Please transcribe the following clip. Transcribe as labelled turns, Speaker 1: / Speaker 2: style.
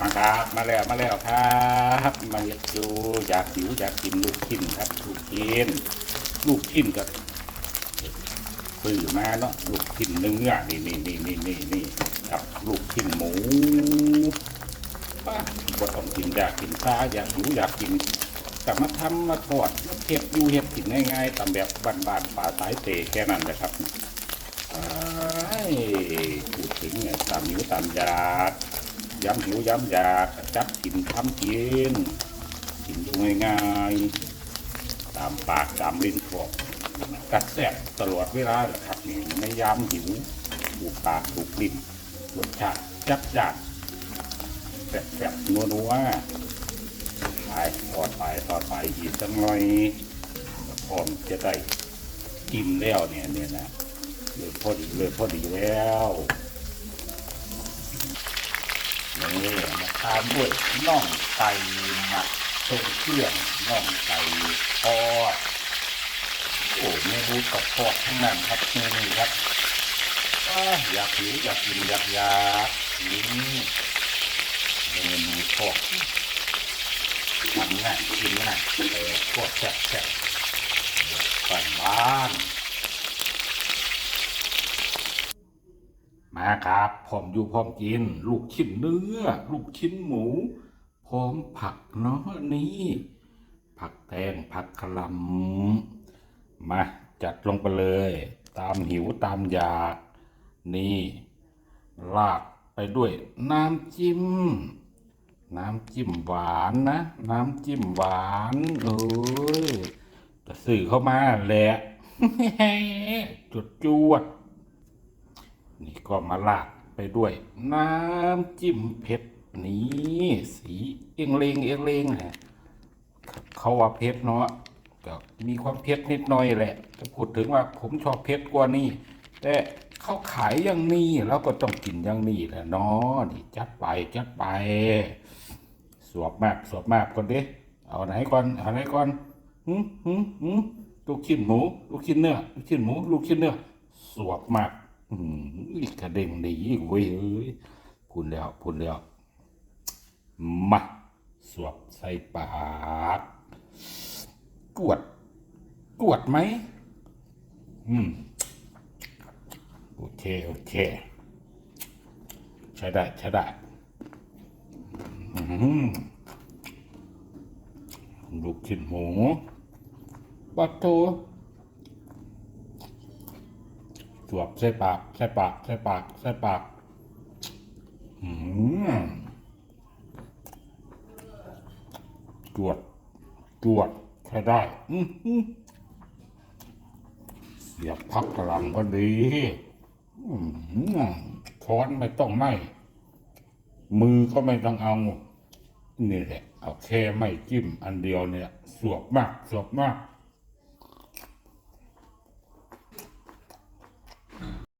Speaker 1: มาครับมาแล้วมาแล้วครับมาอยากดูอยากหิวอยากกินลูกชิ้นครับลูกชิ้นลูกชิ้นก็ซื้อมาเนาะลูกชิ้นเนื้อนี่นี่นี่นี่นี่นี่ครับลูกชิ้นหมูป้าบ่ต้องกินอยากกินปลาอยากหิวอยากกินกลับมาทำมาทอดมาเทียบอยู่เฮ็ดกินง่ายๆตามแบบบ้านๆป่าสายเตะแค่นั้นนะครับอ้ายพูดถึงเนี่ยตามหิวตามอยาก ย้ำหิวย้ำอยากจับกินทำกินกินอยู่ง่ายๆตามปากตามลิ้นพวกกัดแสบตลอดเวลาครับนี่ไม่ย้ำหิวถูกปากถูกลิ้นรสชาติจัดจัดแสบแสบนัวนัวไปทอดไปทอดไปอีกสักหน่อยพร้อมจะได้กินแล้วเนี่ยเนี่ยนะเลยพอดีเลยพอดีแล้ว นี่มาทานด้วยน่องไก่หมักทรงเครื่องน่องไก่ทอดโอ้เมนูกับทอดทั้งนั้นครับเมนูครับอยากหิวอยากกินอยากอยากนี่เมนูทอดทำง่ายกินง่ายแต่ทอดแซ่บแซ่บบ้านบ้าน มาครับพร้อมอยู่พร้อมกิน ลูกชิ้นเนื้อ ลูกชิ้นหมู พร้อมผักเนาะนี่ ผักแตงผักกะหล่ำมาจัดลงไปเลย ตามหิวตามอยากนี่ลากไปด้วยน้ำจิ้ม น้ำจิ้มหวานนะ น้ำจิ้มหวานเอ้ยจะสื่อเข้ามาแหละจุดจวด นี่ก็มาลากไปด้วย น้ำจิ้มเผ็ดนี่สีเอียงเลงเอียงเลงฮะเขาว่าเผ็ดเนาะก็มีความเผ็ดนิดหน่อยแหละ จะพูดถึงว่าผมชอบเผ็ดกว่านี้แต่เขาขายอย่างนี้เราก็ต้องกินอย่างนี้แหละเนาะนี่จัดไปจัดไป สวบมากสวบมากก่อนดิเอาไหนก่อนเอาไหนก่อนหืมหืมหืมลูกชิ้นหมู ลูกชิ้นเนื้อลูกชิ้นหมู ลูกชิ้นเนื้อสวบมาก อืมอีกกระเด้งดีอีกเว้ยเอ้ยพูดแล้วพูดแล้ว มาสวบใส่ปากกวด กวดไหม อืม โอเค โอเค ใช้ได้ใช้ได้อืมลูกชิ้นหมูปัตโต สวบใส่ปากใส่ปากใส่ปากใส่ปากอืมจวดจวดใช้ได้ อืเสียบพักกระหลำก็ดีอืมช้อนไม่ต้องไหมมือก็ไม่ต้องเอา นี่แหละ เอาแค่ไม่จิ้มอันเดียวเนี่ย สวบมาก สวบมาก